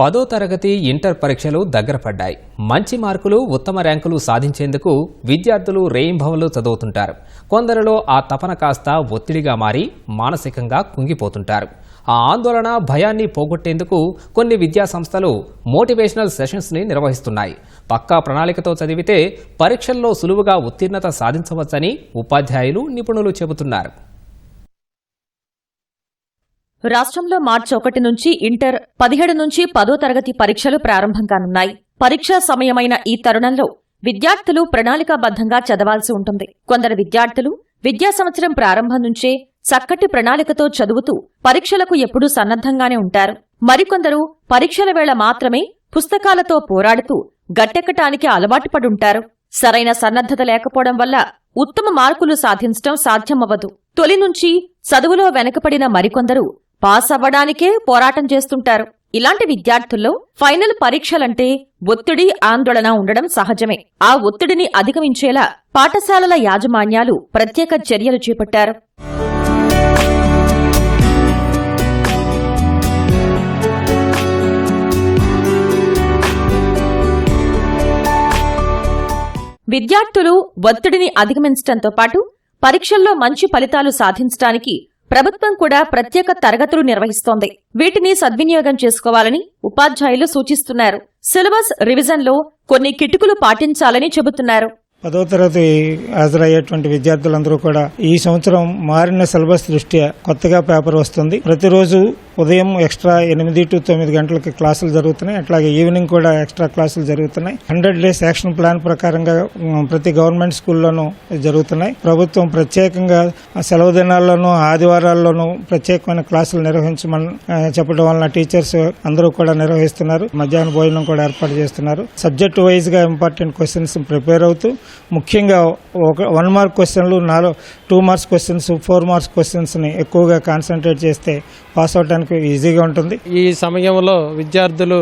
పదో తరగతి ఇంటర్ పరీక్షలు దగ్గర పడ్డాయి. మంచి మార్కులు ఉత్తమ ర్యాంకులు సాధించేందుకు విద్యార్థులు రేయింభవలు చదువుతుంటారు. కొందరిలో ఆ తపన కాస్త ఒత్తిడిగా మారి మానసికంగా కుంగిపోతుంటారు. ఆ ఆందోళన భయాన్ని పోగొట్టేందుకు కొన్ని విద్యా సంస్థలు మోటివేషనల్ సెషన్స్ని నిర్వహిస్తున్నాయి. పక్కా ప్రణాళికతో చదివితే పరీక్షల్లో సులువుగా ఉత్తీర్ణత సాధించవచ్చని ఉపాధ్యాయులు నిపుణులు చెబుతున్నారు. రాష్ట్రంలో మార్చి ఒకటి నుంచి ఇంటర్ పదిహేడు నుంచి పదో తరగతి పరీక్షలు ప్రారంభం కానున్నాయి. పరీక్షా సమయమైన ఈ తరుణంలో విద్యార్థులు ప్రణాళికాబద్ధంగా చదవాల్సి ఉంటుంది. కొందరు విద్యార్థులు విద్యా సంవత్సరం ప్రారంభం నుంచే చక్కటి ప్రణాళికతో చదువుతూ పరీక్షలకు ఎప్పుడూ సన్నద్ధంగానే ఉంటారు. మరికొందరు పరీక్షల వేళ మాత్రమే పుస్తకాలతో పోరాడుతూ గట్టెక్కటానికి అలవాటు పడుంటారు. సరైన సన్నద్ధత లేకపోవడం వల్ల ఉత్తమ మార్కులు సాధించడం సాధ్యమవ్వదు. తొలి నుంచి చదువులో వెనకపడిన మరికొందరు పాస్ అవ్వడానికే పోరాటం చేస్తుంటారు. ఇలాంటి విద్యార్థుల్లో ఫైనల్ పరీక్షలంటే ఒత్తిడి ఆందోళన ఉండడం సహజమే. ఆ ఒత్తిడిని అధిగమించేలా పాఠశాలల యాజమాన్యాలు ప్రత్యేక చర్యలు చేపట్టారు. విద్యార్థులు ఒత్తిడిని అధిగమించడంతో పాటు పరీక్షల్లో మంచి ఫలితాలు సాధించడానికి ప్రభుత్వం కూడా ప్రత్యేక తరగతులు నిర్వహిస్తోంది. వీటిని సద్వినియోగం చేసుకోవాలని ఉపాధ్యాయులు సూచిస్తున్నారు. సిలబస్ రివిజన్లో కొన్ని కిటుకులు పాటించాలని చెబుతున్నారు. పదో తరగతి హాజరయ్యేటువంటి విద్యార్థులందరూ కూడా ఈ సంవత్సరం మారిన సిలబస్ దృష్ట్యా కొత్తగా పేపర్ వస్తుంది. ప్రతిరోజు ఉదయం ఎక్స్ట్రా ఎనిమిది టు తొమ్మిది గంటలకి క్లాసులు జరుగుతున్నాయి. అట్లాగే ఈవినింగ్ కూడా ఎక్స్ట్రా క్లాసులు జరుగుతున్నాయి. హండ్రెడ్ డేస్ యాక్షన్ ప్లాన్ ప్రకారంగా ప్రతి గవర్నమెంట్ స్కూల్లోనూ జరుగుతున్నాయి. ప్రభుత్వం ప్రత్యేకంగా సెలవు దినాల్లోనూ ఆదివారాల్లోనూ ప్రత్యేకమైన క్లాసులు నిర్వహించమని చెప్పడం వలన టీచర్స్ అందరూ కూడా నిర్వహిస్తున్నారు. మధ్యాహ్న భోజనం కూడా ఏర్పాటు చేస్తున్నారు. సబ్జెక్ట్ వైజ్గా ఇంపార్టెంట్ క్వశ్చన్స్ ప్రిపేర్ అవుతూ ముఖ్యంగా ఒక వన్ మార్క్ క్వశ్చన్లు నాలుగు two marks questions four marks క్వశ్చన్స్ని ఎక్కువగా కాన్సన్ట్రేట్ చేస్తే పాస్ అవడానికి ఈజీగా ఉంటుంది. ఈ సమయంలో విద్యార్థులు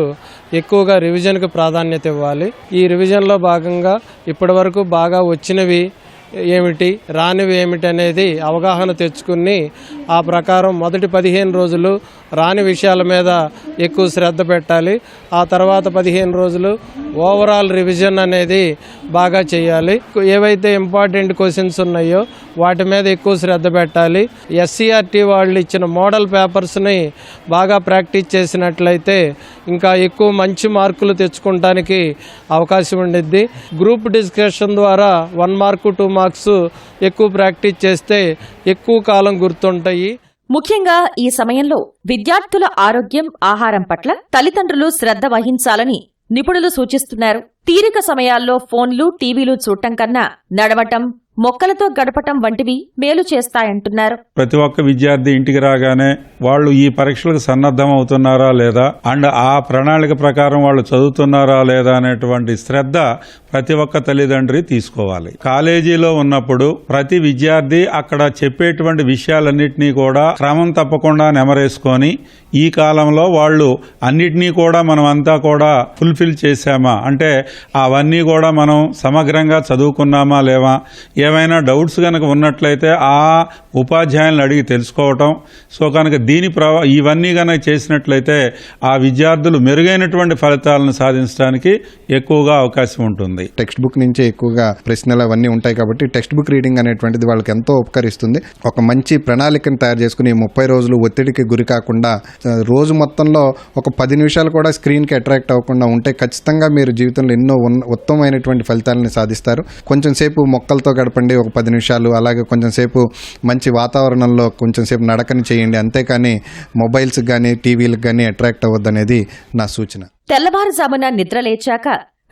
ఎక్కువగా రివిజన్కు ప్రాధాన్యత ఇవ్వాలి. ఈ రివిజన్లో భాగంగా ఇప్పటివరకు బాగా వచ్చినవి ఏమిటి రానివి ఏమిటి అనేది అవగాహన తెచ్చుకుని ఆ ప్రకారం మొదటి పదిహేను రోజులు రాని విషయాల మీద ఎక్కువ శ్రద్ధ పెట్టాలి. ఆ తర్వాత పదిహేను రోజులు ఓవరాల్ రివిజన్ అనేది బాగా చేయాలి. ఏవైతే ఇంపార్టెంట్ క్వశ్చన్స్ ఉన్నాయో వాటి మీద ఎక్కువ శ్రద్ధ పెట్టాలి. ఎస్సీఆర్టీ వాళ్ళు ఇచ్చిన మోడల్ పేపర్స్ని బాగా ప్రాక్టీస్ చేసినట్లయితే ఇంకా ఎక్కువ మంచి మార్కులు తెచ్చుకోవడానికి అవకాశం ఉండిద్ది. గ్రూప్ డిస్కషన్ ద్వారా వన్ మార్కు టూ మార్క్స్ ఎక్కువ ప్రాక్టీస్ చేస్తే ఎక్కువ కాలం గుర్తుంటాయి. ముఖ్యంగా ఈ సమయంలో విద్యార్థుల ఆరోగ్యం ఆహారం పట్ల తల్లిదండ్రులు శ్రద్ధ వహించాలని నిపుణులు సూచిస్తున్నారు. తీరిక సమయాల్లో ఫోన్లు టీవీలు చూడటం కన్నా నడవటం మొక్కలతో గడపటం వంటివి మేలు చేస్తాయంటున్నారు. ప్రతి ఒక్క విద్యార్థి ఇంటికి రాగానే వాళ్ళు ఈ పరీక్షలకు సన్నద్ధం అవుతున్నారా లేదా? అండ్ ఆ ప్రణాళిక ప్రకారం వాళ్ళు చదువుతున్నారా లేదా అనేటువంటి శ్రద్ధ ప్రతి ఒక్క తల్లిదండ్రి తీసుకోవాలి. కాలేజీలో ఉన్నప్పుడు ప్రతి విద్యార్థి అక్కడ చెప్పేటువంటి విషయాలన్నింటినీ కూడా క్రమం తప్పకుండా నెమరేసుకొని ఈ కాలంలో వాళ్ళు అన్నిటినీ కూడా మనం అంతా కూడా ఫుల్ఫిల్ చేశామా? అంటే అవన్నీ కూడా మనం సమగ్రంగా చదువుకున్నామా లేవా? ఏమైనా డౌట్స్ కనుక ఉన్నట్లయితే ఆ ఉపాధ్యాయులను అడిగి తెలుసుకోవటం. సో కనుక దీని ప్రవా ఇవన్నీ కనుక చేసినట్లయితే ఆ విద్యార్థులు మెరుగైనటువంటి ఫలితాలను సాధించడానికి ఎక్కువగా అవకాశం ఉంటుంది. టెక్స్ట్ బుక్ నుంచి ఎక్కువగా ప్రశ్నలు అవన్నీ ఉంటాయి కాబట్టి టెక్స్ట్ బుక్ రీడింగ్ అనేటువంటిది వాళ్ళకి ఎంతో ఉపకరిస్తుంది. ఒక మంచి ప్రణాళికను తయారు చేసుకుని ముప్పై రోజులు ఒత్తిడికి గురి కాకుండా రోజు మొత్తంలో ఒక పది నిమిషాలు కూడా స్క్రీన్కి అట్రాక్ట్ అవ్వకుండా ఉంటే ఖచ్చితంగా మీరు జీవితంలో ఎన్నో ఉత్తమమైనటువంటి ఫలితాలను సాధిస్తారు. కొంచెం సేపు మొక్కలతో గడపండి ఒక పది నిమిషాలు అలాగే కొంచెం సేపు మంచి వాతావరణంలో కొంచెం సేపు నడకని చేయండి. అంతేకాని మొబైల్స్కి కానీ టీవీలకు కానీ అట్రాక్ట్ అవ్వద్దనేది నా సూచన. తెల్లవారుజామున నిద్ర లేచాక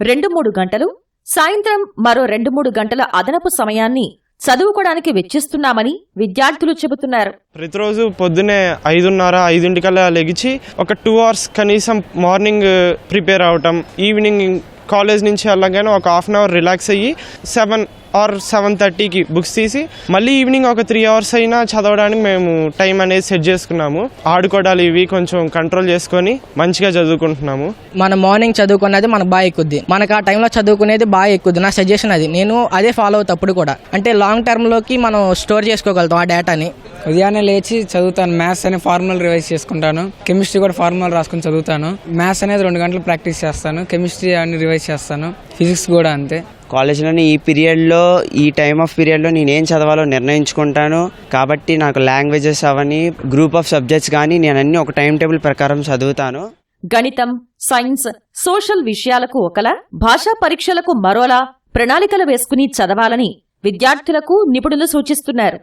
రెండు మూడు గంటలు సాయంత్రం మరో రెండు మూడు గంటల అదనపు సమయాన్ని చదువుకోవడానికి వెచ్చిస్తున్నామని విద్యార్థులు చెబుతున్నారు. ప్రతిరోజు పొద్దునే ఐదున్నర ఐదింటికల్లా లెగిచి ఒక టూ అవర్స్ కనీసం మార్నింగ్ ప్రిపేర్ uh, అవటం ఈవినింగ్ కాలేజ్ నుంచి వెళ్ళగానే ఒక హాఫ్ అన్ అవర్ రిలాక్స్ అయ్యి సెవెన్ ఆర్ సెవెన్ థర్టీకి బుక్స్ తీసి మళ్ళీ ఈవినింగ్ ఒక త్రీ అవర్స్ అయినా చదవడానికి మేము టైం అనేది సెట్ చేసుకున్నాము. ఆడుకోవడాలు ఇవి కొంచెం కంట్రోల్ చేసుకొని మంచిగా చదువుకుంటున్నాము. మన మార్నింగ్ చదువుకున్నది మనకు బాగా ఎక్కుద్ది. మనకు ఆ టైంలో చదువుకునేది బాగా ఎక్కుద్ది. నా సజెషన్ అది. నేను అదే ఫాలో అవుతప్పుడు కూడా. అంటే లాంగ్ టర్మ్లోకి మనం స్టోర్ చేసుకోగలుగుతాం ఆ డేటాని ఉదయాన్నే లేచి చదువుతాను. మ్యాథ్స్ అనే ఫార్ములా రివైజ్ చేసుకుంటాను. కెమిస్ట్రీ కూడా ఫార్ములా రాసుకుని చదువుతాను. మ్యాథ్స్ అనేది రెండు గంటలు ప్రాక్టీస్ చేస్తాను. కెమిస్ట్రీ అన్ని రివైజ్ చేస్తాను. ఫిజిక్స్ కూడా అంతే. కాలేజ్లోని ఈ పీరియడ్లో ఈ టైమ్ ఆఫ్ పీరియడ్లో నేనేం చదవాలో నిర్ణయించుకుంటాను. కాబట్టి నాకు లాంగ్వేజెస్ అవని గ్రూప్ ఆఫ్ సబ్జెక్ట్స్ కానీ నేను అన్ని ఒక టైం టేబుల్ ప్రకారం చదువుతాను. గణితం సైన్స్ సోషల్ విషయాలకు ఒకలా భాషా పరీక్షలకు మరోలా ప్రణాళికలు వేసుకుని చదవాలని విద్యార్థులకు నిపుణులు సూచిస్తున్నారు.